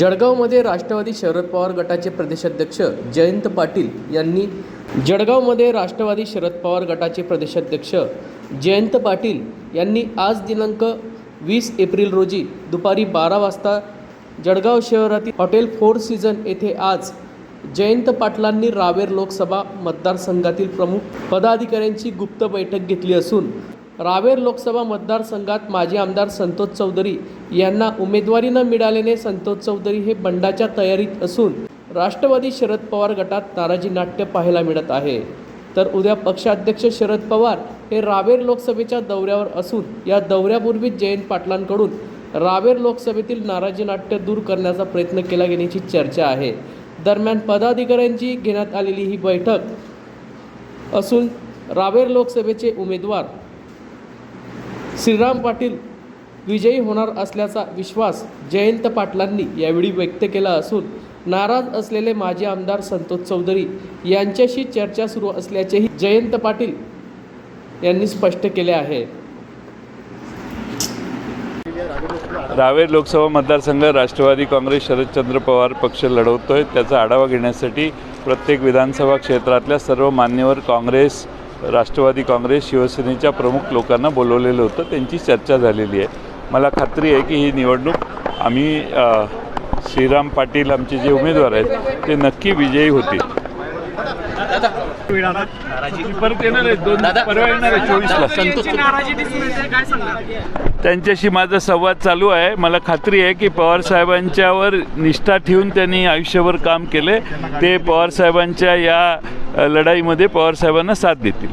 जळगावमध्ये राष्ट्रवादी शरद पवार गटाचे प्रदेशाध्यक्ष जयंत पाटील यांनी जळगावमध्ये राष्ट्रवादी शरद पवार गटाचे प्रदेशाध्यक्ष जयंत पाटील यांनी आज दिनांक वीस एप्रिल रोजी दुपारी बारा वाजता जळगाव शहरातील हॉटेल फोर सीझन येथे आज जयंत पाटलांनी रावेर लोकसभा मतदारसंघातील प्रमुख पदाधिकाऱ्यांची गुप्त बैठक घेतली असून रावेर लोकसभा मतदारसंघात माजी आमदार संतोष चौधरी यांना उमेदवारी न मिळाल्याने संतोष चौधरी हे बंडाच्या तयारीत असून राष्ट्रवादी शरद पवार गटात नाराजी नाट्य पाहायला मिळत आहे. तर उद्या पक्षाध्यक्ष शरद पवार हे रावेर लोकसभेच्या दौऱ्यावर असून या दौऱ्यापूर्वीच जयंत पाटलांकडून रावेर लोकसभेतील नाराजी नाट्य दूर करण्याचा प्रयत्न केला गेल्याची चर्चा आहे. दरम्यान पदाधिकाऱ्यांची घेण्यात आलेली ही बैठक असून रावेर लोकसभेचे उमेदवार श्रीराम पाटील विजयी होणार असल्याचा विश्वास जयंत पाटलांनी यावेळी व्यक्त केला असून नाराज असलेले माजी आमदार संतोष चौधरी यांच्याशी चर्चा सुरू असल्याचेही जयंत पाटील यांनी स्पष्ट केले आहे. रावेर लोकसभा मतदारसंघ राष्ट्रवादी काँग्रेस शरदचंद्र पवार पक्ष लढवतोय. त्याचा आढावा घेण्यासाठी प्रत्येक विधानसभा क्षेत्रातल्या सर्व मान्यवर काँग्रेस राष्ट्रवादी काँग्रेस शिवसेनेच्या प्रमुख लोकांना बोलवलेलं होतं. त्यांची चर्चा झालेली आहे. मला खात्री आहे की ही निवडणूक आम्ही श्रीराम पाटील आमचे जे उमेदवार आहेत ते नक्की विजयी होतील. परत येणार आहे दोन परवा येणार आहे चोवीसला त्यांच्याशी माझा संवाद चालू आहे. मला खात्री आहे की पवार साहेबांच्यावर निष्ठा ठेवून त्यांनी आयुष्यभर काम केले. ते पवारसाहेबांच्या या लढाईमध्ये पवार साहेबांना साथ देतील.